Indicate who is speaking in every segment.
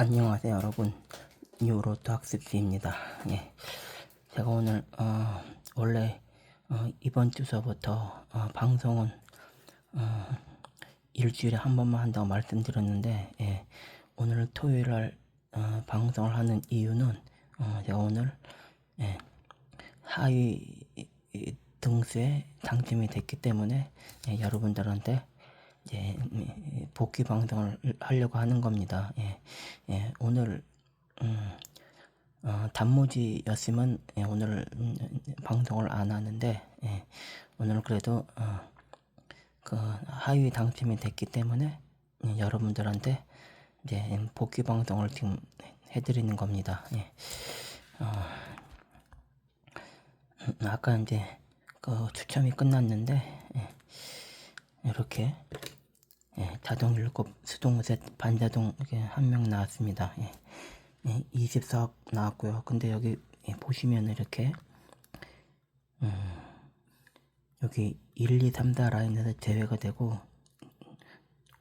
Speaker 1: 안녕하세요 여러분 뉴로트 학습지입니다 예. 제가 오늘 어, 원래 어, 이번 주서부터 어, 방송은 어, 일주일에 한 번만 한다고 말씀드렸는데 예. 오늘 토요일 날 어, 방송을 하는 이유는 어, 제가 오늘 예, 하위 이, 등수에 당첨이 됐기 때문에 예, 여러분들한테 음, 복귀 방송을 하려고 하는 겁니다. 예, 예, 오늘 음, 어, 단무지였으면 예, 오늘 음, 방송을 안 하는데 예, 오늘 그래도 어, 그 하위 당첨이 됐기 때문에 예, 여러분들한테 이제 복귀 방송을 지금 해드리는 겁니다. 예. 어, 음, 아까 이제 그 추첨이 끝났는데 예, 이렇게 예, 자동 일곱 수동셋 반자동 이렇게 한 명 나왔습니다. 예, 예, 24억 나왔고요. 근데 여기 예, 보시면 이렇게 음, 여기 1, 2, 3, 4 라인에서 제외가 되고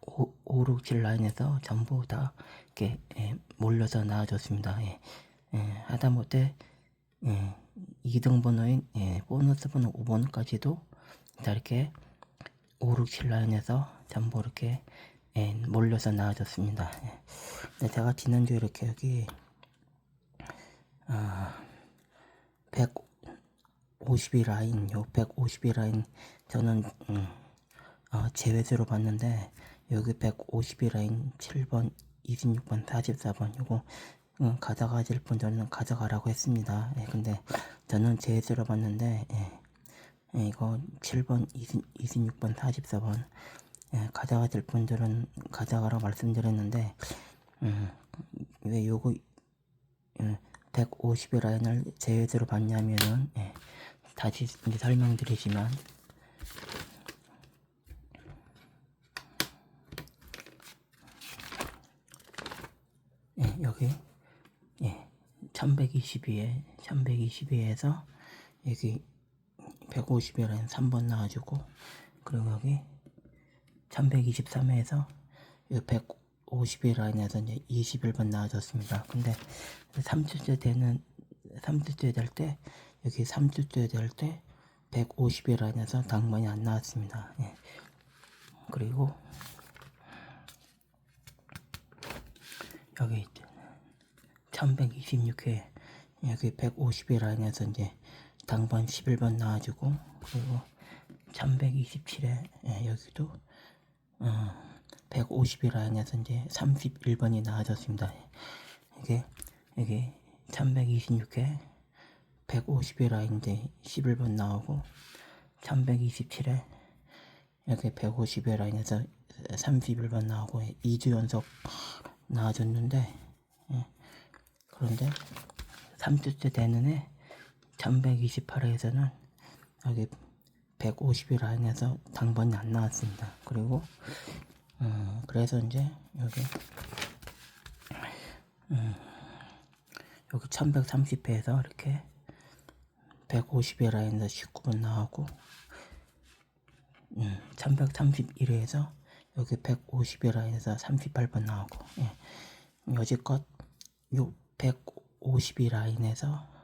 Speaker 1: 5, 5 6, 7 라인에서 전부 다 이렇게 예, 몰려서 나와줬습니다. 예, 예, 하다못해 예, 2등 번호인 예, 보너스 번호 5번까지도 다 이렇게 5, 6, 7 라인에서 전부 이렇게 예, 몰려서 나와줬습니다. 예. 근데 제가 지난주에 이렇게 여기 아, 152 라인, 요 152 라인 저는 음, 어, 제외수로 봤는데 여기 152 라인 7번, 26번, 44번 요거 음, 가져가실 분 저는 가져가라고 했습니다. 예, 근데 저는 제외수로 봤는데 예, 예, 이거 7번, 20, 26번, 44번 예, 가져가실 분들은 가져가라고 말씀드렸는데 음, 왜 요거 예, 150의 라인을 제외수로 봤냐면은 예, 다시 이제 설명드리지만 예, 여기 예, 1122에 1122에서 여기 150의 라인 3번 나와주고 그리고 여기 1123에서 150의 라인에서 이제 21번 나와줬습니다. 근데 3주째 되는 3주째 될 때 여기 3주째 될 때 150의 라인에서 당번이 안 나왔습니다. 예. 그리고 여기 1126회 여기 150의 라인에서 이제 당번 11번 나와주고 그리고 1127에 예, 여기도 어, 150의 라인에서 이제 31번이 나와졌습니다. 이게 이게 1126회 150의 라인 이제 11번 나오고 1127에 이렇게 150의 라인에서 31번 나오고 2주 연속 나와줬는데 예. 그런데 3주째 되는 해 1128회에서는 여기 150일 라인에서 당번이 안 나왔습니다. 그리고 음, 그래서 이제 여기 음, 여기 1130회에서 이렇게 150일 라인에서 19번 나오고 음, 1131회에서 여기 150일 라인에서 38번 나오고 예. 여지껏 요 150일 라인에서 예, 예,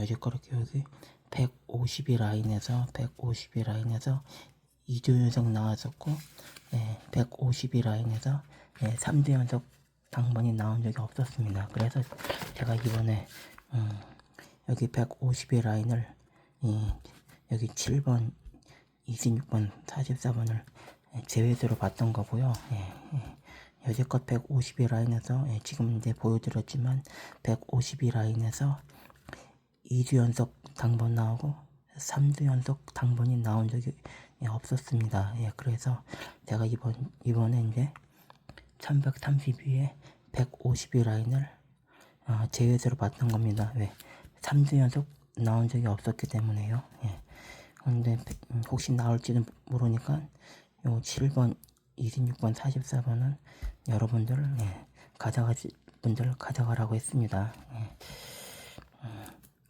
Speaker 1: 여지껏 이렇게 여기 152 라인에서 152 라인에서 2주 연속 나왔었고 네, 152 라인에서 네, 3주 연속 당번이 나온 적이 없었습니다. 그래서 제가 이번에 음, 여기 152 라인을 이, 여기 7번, 26번, 44번을 제외수로 봤던 거고요. 예, 예. 여지껏 152 라인에서 예, 지금 이제 보여드렸지만 152 라인에서 2주 연속 당번 나오고 3주 연속 당번이 나온 적이 예, 없었습니다. 예, 그래서 제가 이번 이번에 이제 1132에 150위 라인을 어, 제외수로 봤던 겁니다. 왜? 3주 연속 나온 적이 없었기 때문에요. 예. 근데 음, 혹시 나올지는 모르니까 요 7번, 26번, 44번은 여러분들 예, 가져가실 분들 가져가라고 했습니다. 예.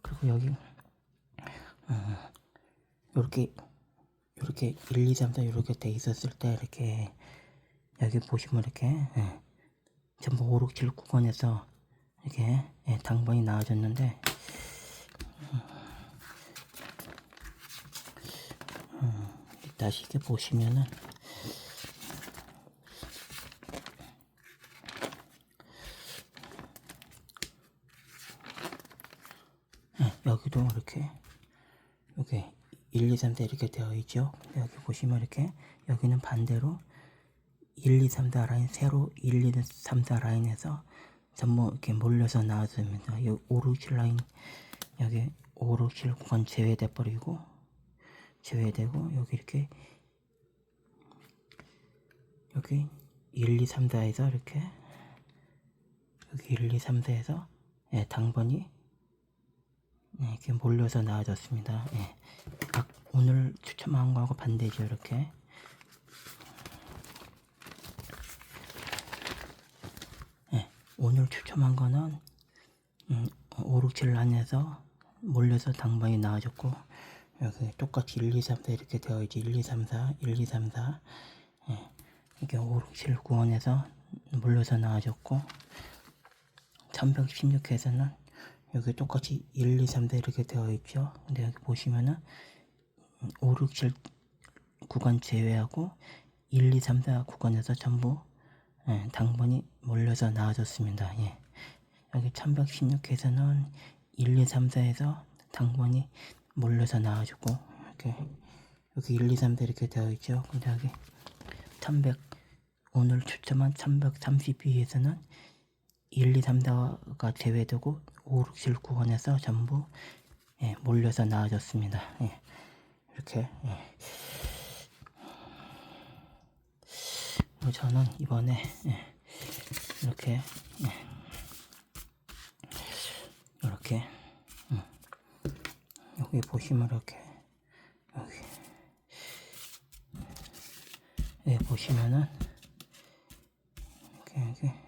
Speaker 1: 그리고 여기 음, 이렇게 이렇게 1, 2, 3, 4 이렇게 돼 있었을 때 이렇게 여기 보시면 이렇게 예, 전부 5, 6, 7 구간에서 이렇게 예, 당번이 나와줬는데 음, 다시 이렇게 보시면은 예, 여기도 이렇게 여기 1, 2, 3대 이렇게 되어 있죠. 여기 보시면 이렇게 여기는 반대로 1, 2, 3, 4 라인 세로 1, 2, 3, 4 라인에서 전부 이렇게 몰려서 나왔습니다. 여기 5, 6, 7 라인 여기 5, 6, 7 구간 제외돼 버리고 제외되고 여기 이렇게 여기 1, 2, 3, 4에서 이렇게 여기 1, 2, 3, 4에서 예, 당번이 네, 이렇게 몰려서 나와졌습니다. 예. 각 오늘 추첨한 거하고 반대죠, 이렇게. 예, 오늘 추첨한 거는 음, 5, 6, 7 안에서 몰려서 당번이 나와줬고 여기 똑같이 1, 2, 3, 4 이렇게 되어 있지 1, 2, 3, 4, 1, 2, 3, 4 예, 이게 5, 6, 7, 9원에서 몰려서 나와줬고 1116회에서는 여기 똑같이 1, 2, 3, 4 이렇게 되어 있죠. 근데 여기 보시면은 5, 6, 7 구간 제외하고 1, 2, 3, 4 구간에서 전부 예, 당번이 몰려서 나와줬습니다. 예. 여기 1116회에서는 1, 2, 3, 4에서 당번이 몰려서 나와주고 이렇게 여기 1, 2, 3, 4 이렇게 되어 있죠. 근데 여기 1100 오늘 추첨한 1132에서는 1, 2, 3, 4가 제외되고 5, 6, 7, 9번에서 전부 예, 몰려서 나와줬습니다. 예, 이렇게 예. 그리고 저는 이번에 예, 이렇게 예, 이렇게 음, 여기 보시면 이렇게 여기. 예, 보시면은 이렇게 여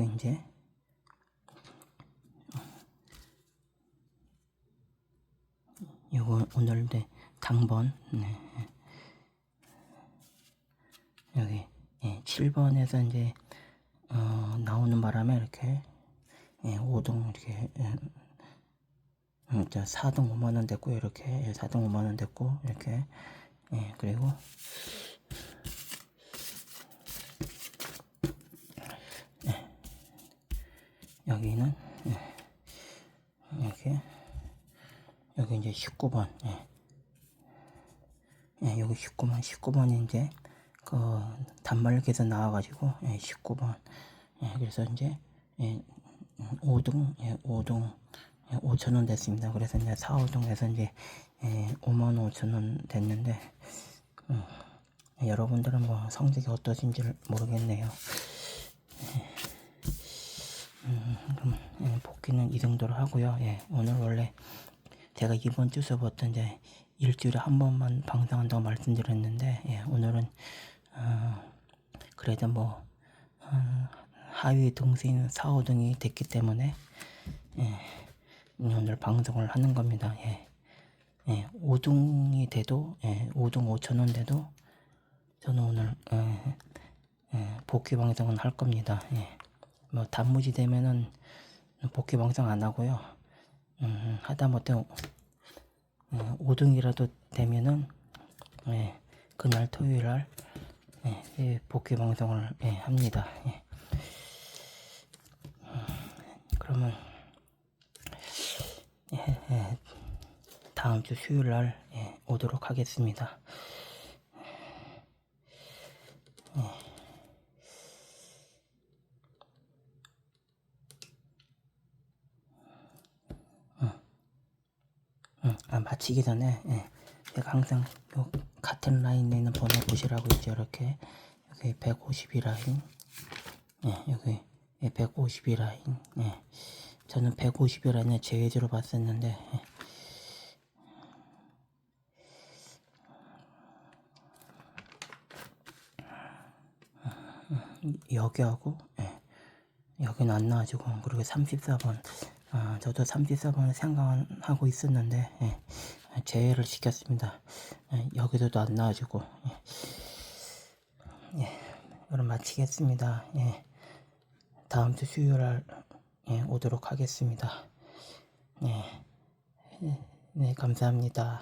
Speaker 1: 기 이제 요거 오늘 네 당번 네. 여기 예, 7번에서 이제 어, 나오는 바람에 이렇게 예, 5등 이렇게 예, 음, 저 4등 5만원 됐고 이렇게 예, 4등 5만원 됐고 이렇게 예, 그리고 여기는 예, 이렇게 여기 이제 19번 예. 예, 여기 19번 19번이 이제 그 단말기에서 나와가지고 예, 19번 예, 그래서 이제 예, 5등 예, 5등 예, 5천원 됐습니다. 그래서 이제 4, 5등에서 이제 예, 5만 5천원 됐는데 음, 예, 여러분들은 뭐 성적이 어떠신지 모르겠네요. 그럼 예, 복귀는 이 정도로 하고요. 예, 오늘 원래 제가 이번 주서부터 이제 일주일에 한 번만 방송한다고 말씀드렸는데 예, 오늘은 어, 그래도 뭐 어, 하위 등수인 4, 5등이 됐기 때문에 예, 오늘 방송을 하는 겁니다. 예, 예, 5등이 돼도 예, 5등 5천 원 돼도 저는 오늘 예, 예, 복귀 방송은 할 겁니다. 예. 뭐 단무지 되면은 복귀 방송 안 하고요. 음, 하다못해 어, 5등이라도 되면은 예, 그날 토요일 날 예, 예, 복귀 방송을 예, 합니다. 예. 음, 그러면 예, 예, 다음 주 수요일 날 예, 오도록 하겠습니다. 마치기 전에 예, 제가 항상 요 같은 라인에 있는 번호 보시라고 있죠 이렇게 여기 152 라인 예, 여기 예, 152 라인 예, 저는 152 라인을 제외지로 봤었는데 예. 여기하고 예, 여기는 안 나와지고 그리고 34번 아, 저도 3D 서버는 생각하고 있었는데 예, 제외를 시켰습니다. 예, 여기서도 안 나와주고 예, 예, 그럼 마치겠습니다. 예, 다음 주 수요일 예, 오도록 하겠습니다. 예, 예 네, 감사합니다.